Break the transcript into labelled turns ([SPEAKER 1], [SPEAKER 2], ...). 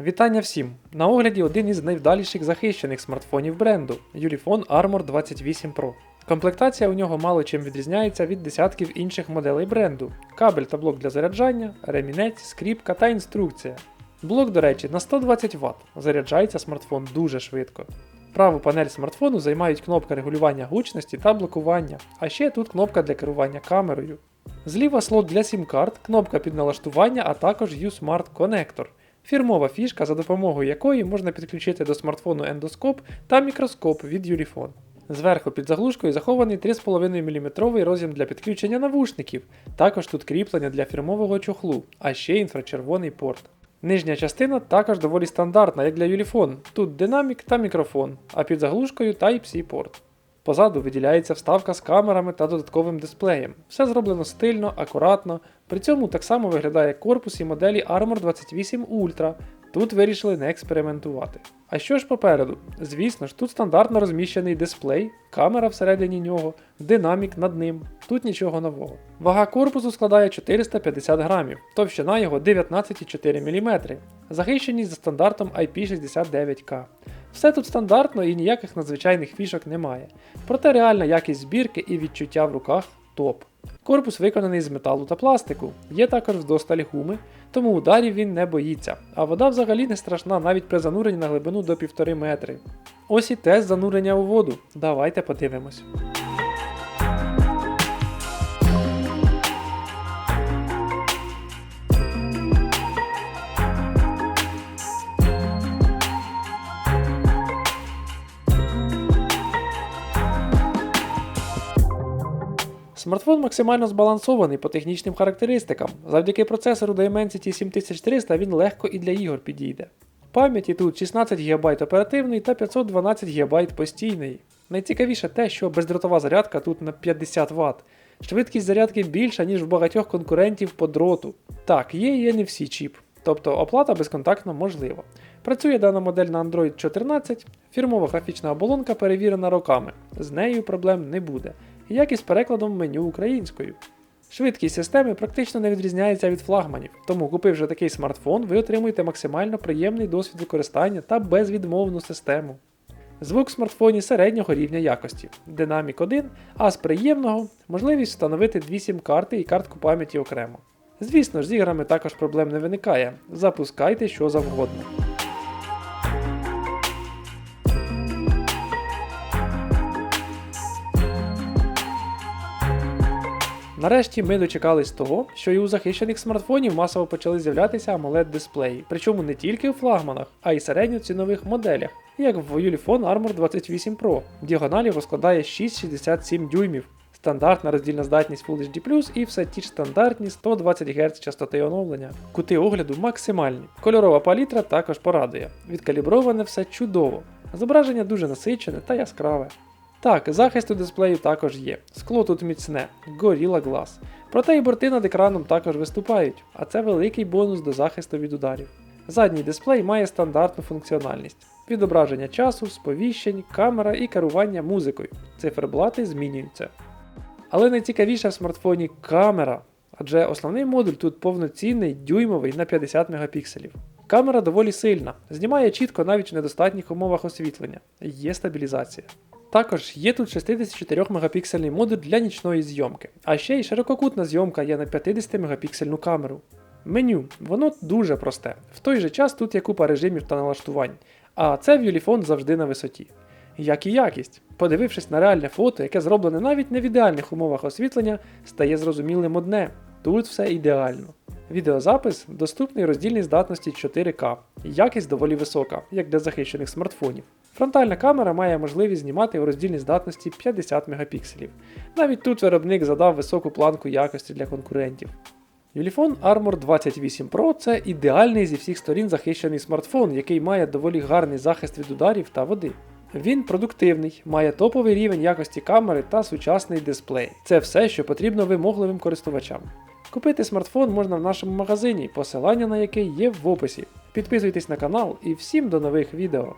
[SPEAKER 1] Вітання всім! На огляді один із найвдаліших захищених смартфонів бренду Ulefone Armor 28 Pro. Комплектація у нього мало чим відрізняється від десятків інших моделей бренду: кабель та блок для заряджання, ремінець, скріпка та інструкція. Блок, до речі, на 120 Вт. Заряджається смартфон дуже швидко. Праву панель смартфону займають кнопка регулювання гучності та блокування, а ще тут кнопка для керування камерою. Зліва слот для сім-карт, кнопка під налаштування, а також U-Smart Connector. Фірмова фішка, за допомогою якої можна підключити до смартфону ендоскоп та мікроскоп від Ulefone. Зверху під заглушкою захований 3,5 мм роз'єм для підключення навушників. Також тут кріплення для фірмового чохлу, а ще інфрачервоний порт. Нижня частина також доволі стандартна, як для Ulefone. Тут динамік та мікрофон, а під заглушкою Type-C порт. Позаду виділяється вставка з камерами та додатковим дисплеєм. Все зроблено стильно, акуратно. При цьому так само виглядає корпус і моделі Armor 28 Ultra. Тут вирішили не експериментувати. А що ж попереду? Звісно ж, тут стандартно розміщений дисплей, камера всередині нього, динамік над ним. Тут нічого нового. Вага корпусу складає 450 грамів, товщина його 19,4 мм. Захищеність за стандартом IP69K. Все тут стандартно і ніяких надзвичайних фішок немає. Проте реальна якість збірки і відчуття в руках топ. Корпус виконаний з металу та пластику, є також вдосталь гуми, тому ударів він не боїться, а вода взагалі не страшна навіть при зануренні на глибину до 1,5 метри. Ось і тест занурення у воду. Давайте подивимось. Смартфон максимально збалансований по технічним характеристикам. Завдяки процесору Dimensity 7300 він легко і для ігор підійде. Пам'яті тут 16 ГБ оперативної та 512 ГБ постійної. Найцікавіше те, що бездротова зарядка тут на 50 Вт. Швидкість зарядки більша, ніж в багатьох конкурентів по дроту. Так, є є не всі чіп, тобто оплата безконтактно можлива. Працює дана модель на Android 14, фірмова графічна оболонка перевірена роками, з нею проблем не буде як і з перекладом меню українською. Швидкість системи практично не відрізняється від флагманів, тому купивши такий смартфон, ви отримуєте максимально приємний досвід використання та безвідмовну систему. Звук в смартфоні середнього рівня якості, динамік 1, а з приємного можливість встановити дві сім-карти і картку пам'яті окремо. Звісно ж, з іграми також проблем не виникає, запускайте що завгодно. Нарешті ми дочекались того, що і у захищених смартфонів масово почали з'являтися amoled дисплеї, причому не тільки у флагманах, а й середньоцінових моделях, як в Ulefone Armor 28 Pro. Діагоналі розкладає 6,67 дюймів, стандартна роздільна здатність Full HD+, і все ті ж стандартні 120 Гц частоти оновлення. Кути огляду максимальні. Кольорова палітра також порадує. Відкаліброване все чудово. Зображення дуже насичене та яскраве. Так, захист у дисплею також є. Скло тут міцне, Gorilla Glass. Проте і борти над екраном також виступають, а це великий бонус до захисту від ударів. Задній дисплей має стандартну функціональність: відображення часу, сповіщень, камера і керування музикою. Циферблати змінюються. Але найцікавіше в смартфоні камера, адже основний модуль тут повноцінний дюймовий на 50 мегапікселів. Камера доволі сильна, знімає чітко навіть в недостатніх умовах освітлення, є стабілізація. Також є тут 64 мегапіксельний модуль для нічної зйомки, а ще й ширококутна зйомка є на 50 мегапіксельну камеру. Меню, воно дуже просте. В той же час тут є купа режимів та налаштувань, а це Ulefone завжди на висоті. Як і якість, подивившись на реальне фото, яке зроблене навіть не в ідеальних умовах освітлення, стає зрозумілим одне: тут все ідеально. Відеозапис доступний роздільній здатності 4К, якість доволі висока, як для захищених смартфонів. Фронтальна камера має можливість знімати у роздільній здатності 50 мегапікселів. Навіть тут виробник задав високу планку якості для конкурентів. Ulefone Armor 28 Pro це ідеальний зі всіх сторін захищений смартфон, який має доволі гарний захист від ударів та води. Він продуктивний, має топовий рівень якості камери та сучасний дисплей. Це все, що потрібно вимогливим користувачам. Купити смартфон можна в нашому магазині, посилання на який є в описі. Підписуйтесь на канал і всім до нових відео.